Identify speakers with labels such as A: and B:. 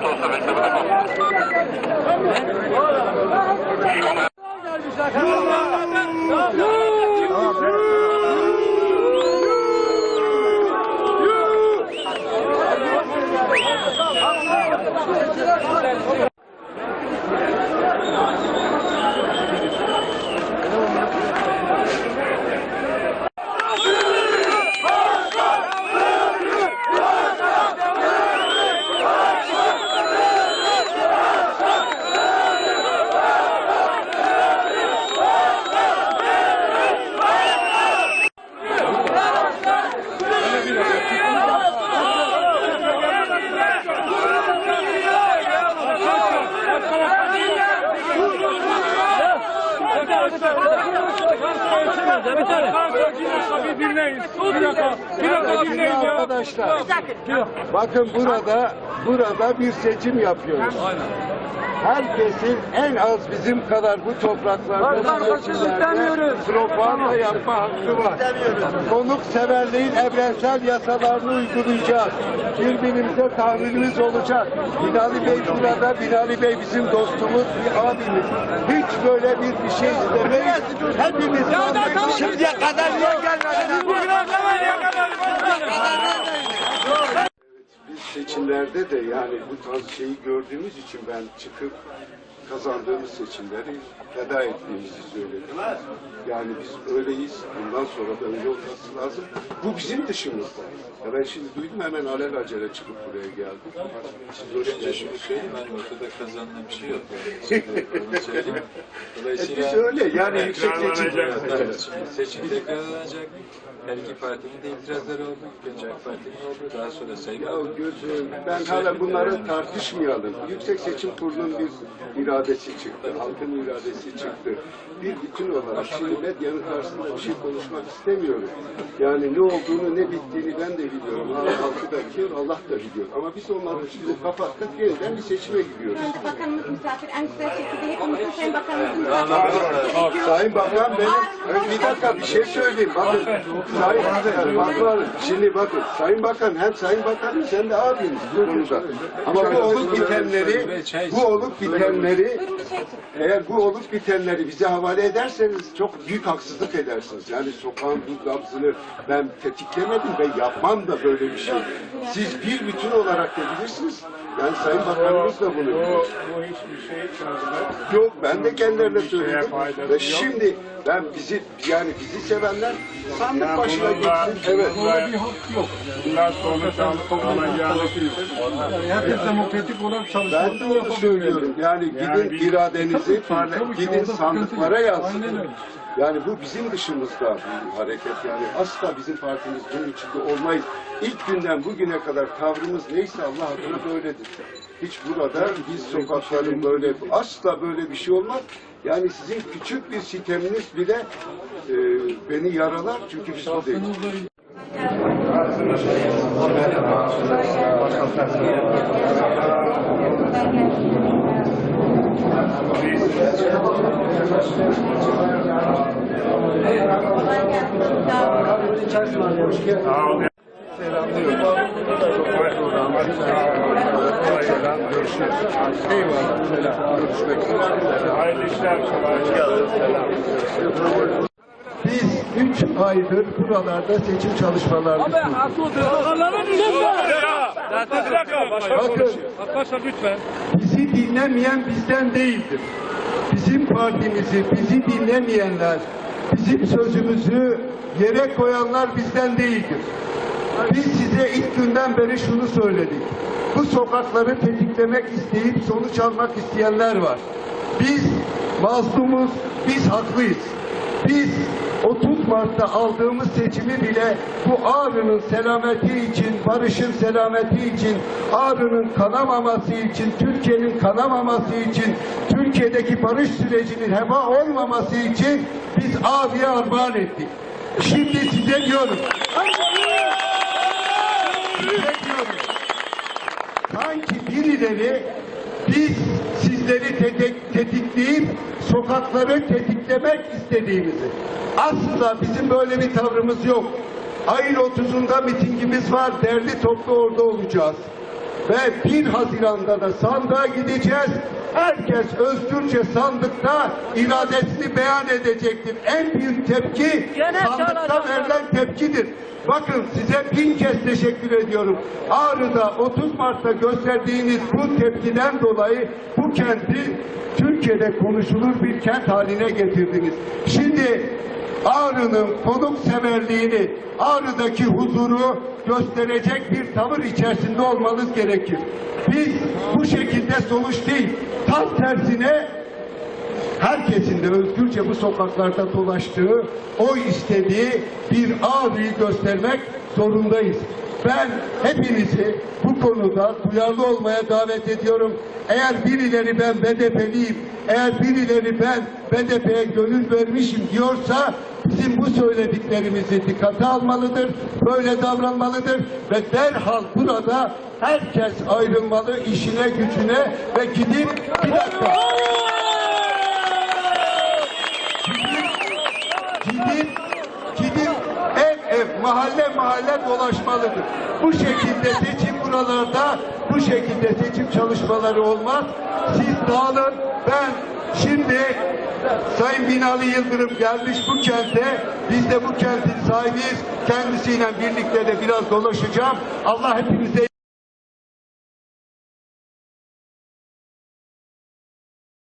A: todos saben, Bir dakika bir dinleyin. Bir dakika. Bir dakika dinleyin ya.
B: Arkadaşlar, bakın burada burada bir seçim yapıyoruz. Herkesin en az bizim kadar bu topraklarda propaganda yapma hakkı var. Konuk severliğin evrensel yasalarını uygulayacağız. Birbirimize tavrımız olacak. Binali Bey burada, Binali Bey bizim dostumuz, bir abimiz. Hiç böyle bir bir şey istemeyiz. Hepimiz şimdiye kadar niye gelmediler?
A: Bugüne kadar yakalar.
B: Biz seçimlerde de yani bu tarz şeyi gördüğümüz için ben çıkıp kazandığımız seçimleri feda ettiğimizi söyledim. Yani biz öyleyiz. Bundan sonra da öyle olması lazım. Bu bizim dışımızda. Ya ben şimdi duydum hemen alelacele çıkıp buraya geldim. Siz hoş
C: Önce şunu
B: geldiniz.
C: söyleyeyim, hani ortada kazanılan bir şey yok. Yani. Onu söyleyeyim.
B: E
C: Dolayısıyla
B: biz öyle yani yüksek seçim.
C: Evet, şimdi seçim tekrarlanacak. Her iki partinin de itirazları oldu. AK Parti'nin oldu, daha sonra Sayın
B: Ya
C: oldu.
B: gözüm, ben hala bunları tartışmayalım. Yüksek Seçim Kurulu'nun bir iradesi çıktı, halkın iradesi çıktı. Bir bütün olarak şimdi medyanın karşısında bir şey konuşmak istemiyorum. Yani ne olduğunu, ne bittiğini ben de biliyorum. Allah halkı da biliyor, Allah da biliyor. Ama biz onları şimdi kapattık, yeniden bir seçime gidiyoruz.
D: Bakanımız misafir. En güzel şekilde hepimizin Sayın Bakanımız misafir.
B: Sayın Bakan benim, bir dakika bir şey söyleyeyim. Bakın, Sayın Bakan, şimdi bakın, Sayın Bakan hem Sayın Bakan hem de abimiz bu konuda. Ama bu olup bitenleri, bu olup bitenleri,
D: Bir
B: eğer bu olup bitenleri bize havale ederseniz çok büyük haksızlık edersiniz. Yani sokağın bu nabzını ben tetiklemedim ve yapmam da böyle bir şey. Siz bir bütün olarak da bilirsiniz. Yani Sayın Bakanımız da bunu
A: bu hiçbir şey.
B: Yok ben de kendilerine söyledim. Ve
A: yok.
B: şimdi ben bizi yani bizi sevenler sandık başına geçsin. Evet.
A: bununla, bundan sonuç al- alacağını
E: Herkes demokratik olarak
B: Ben
E: çalışmasını
B: de onu
E: yapabilir.
B: söylüyorum. Yani
A: Yani
B: gidin
A: bir-
B: iradenizi
E: Tabii, tabii ki,
B: gidin sandıklara
E: öyle.
B: Yani bu bizim dışımızda bir hareket yani asla bizim partimiz bunun içinde olmayız. İlk günden bugüne kadar tavrımız neyse Allah adına böyledir. Hiç burada biz sokakların böyle asla böyle bir şey olmaz. Yani sizin küçük bir siteminiz bile e, beni yaralar çünkü biz bu değiliz.
A: Sağ ol.
B: Eyvallah. Selam. Görüşmek üzere.
A: Hayırlı işler. kolay gelsin.
B: Biz üç aydır buralarda seçim.
A: Başka
B: Bakın.
A: Arkadaşlar lütfen.
B: Bizi dinlemeyen bizden değildir. Bizim partimizi, bizi dinlemeyenler, bizim sözümüzü yere koyanlar bizden değildir. Biz size ilk günden beri şunu söyledik. Bu sokakları tetiklemek isteyip sonuç almak isteyenler var. Biz mazlumuz, biz haklıyız. Biz 30 Mart'ta aldığımız seçimi bile bu Ağrı'nın selameti için, barışın selameti için, Ağrı'nın kanamaması için, Türkiye'nin kanamaması için, Türkiye'deki barış sürecinin heba olmaması için biz Ağrı'ya armağan ettik. Şimdi size diyorum. Size diyorum. Sanki birileri biz tetik, tetikleyip sokakları tetiklemek istediğimizi. Asla bizim böyle bir tavrımız yok. Ayın 30'unda mitingimiz var. Derli toplu orada olacağız. Ve 1 Haziran'da da sandığa gideceğiz. Herkes özgürce sandıkta iradesini beyan edecektir. En büyük tepki sandıkta verilen tepkidir. Bakın size bin kez teşekkür ediyorum. Ağrı'da 30 Mart'ta gösterdiğiniz bu tepkiden dolayı bu kenti Türkiye'de konuşulur bir kent haline getirdiniz. Şimdi Ağrı'nın konukseverliğini, Ağrı'daki huzuru gösterecek bir tavır içerisinde olmanız gerekir. Biz bu şekilde sonuç değil, tam tersine herkesin de özgürce bu sokaklarda dolaştığı, o istediği bir ağrıyı göstermek zorundayız. Ben hepinizi bu konuda duyarlı olmaya davet ediyorum. Eğer birileri ben BDP'liyim, eğer birileri ben BDP'ye gönül vermişim diyorsa bizim bu söylediklerimizi dikkate almalıdır, böyle davranmalıdır ve derhal burada herkes ayrılmalı işine gücüne ve gidip bir dakika gidip gidip ev ev mahalle mahalle dolaşmalıdır. Bu şekilde seçim buralarda bu şekilde seçim çalışmaları olmaz. Siz dağılın. Ben şimdi Sayın Binali Yıldırım gelmiş bu kente. Biz de bu kentin sahibiyiz. Kendisiyle birlikte de biraz dolaşacağım. Allah hepimize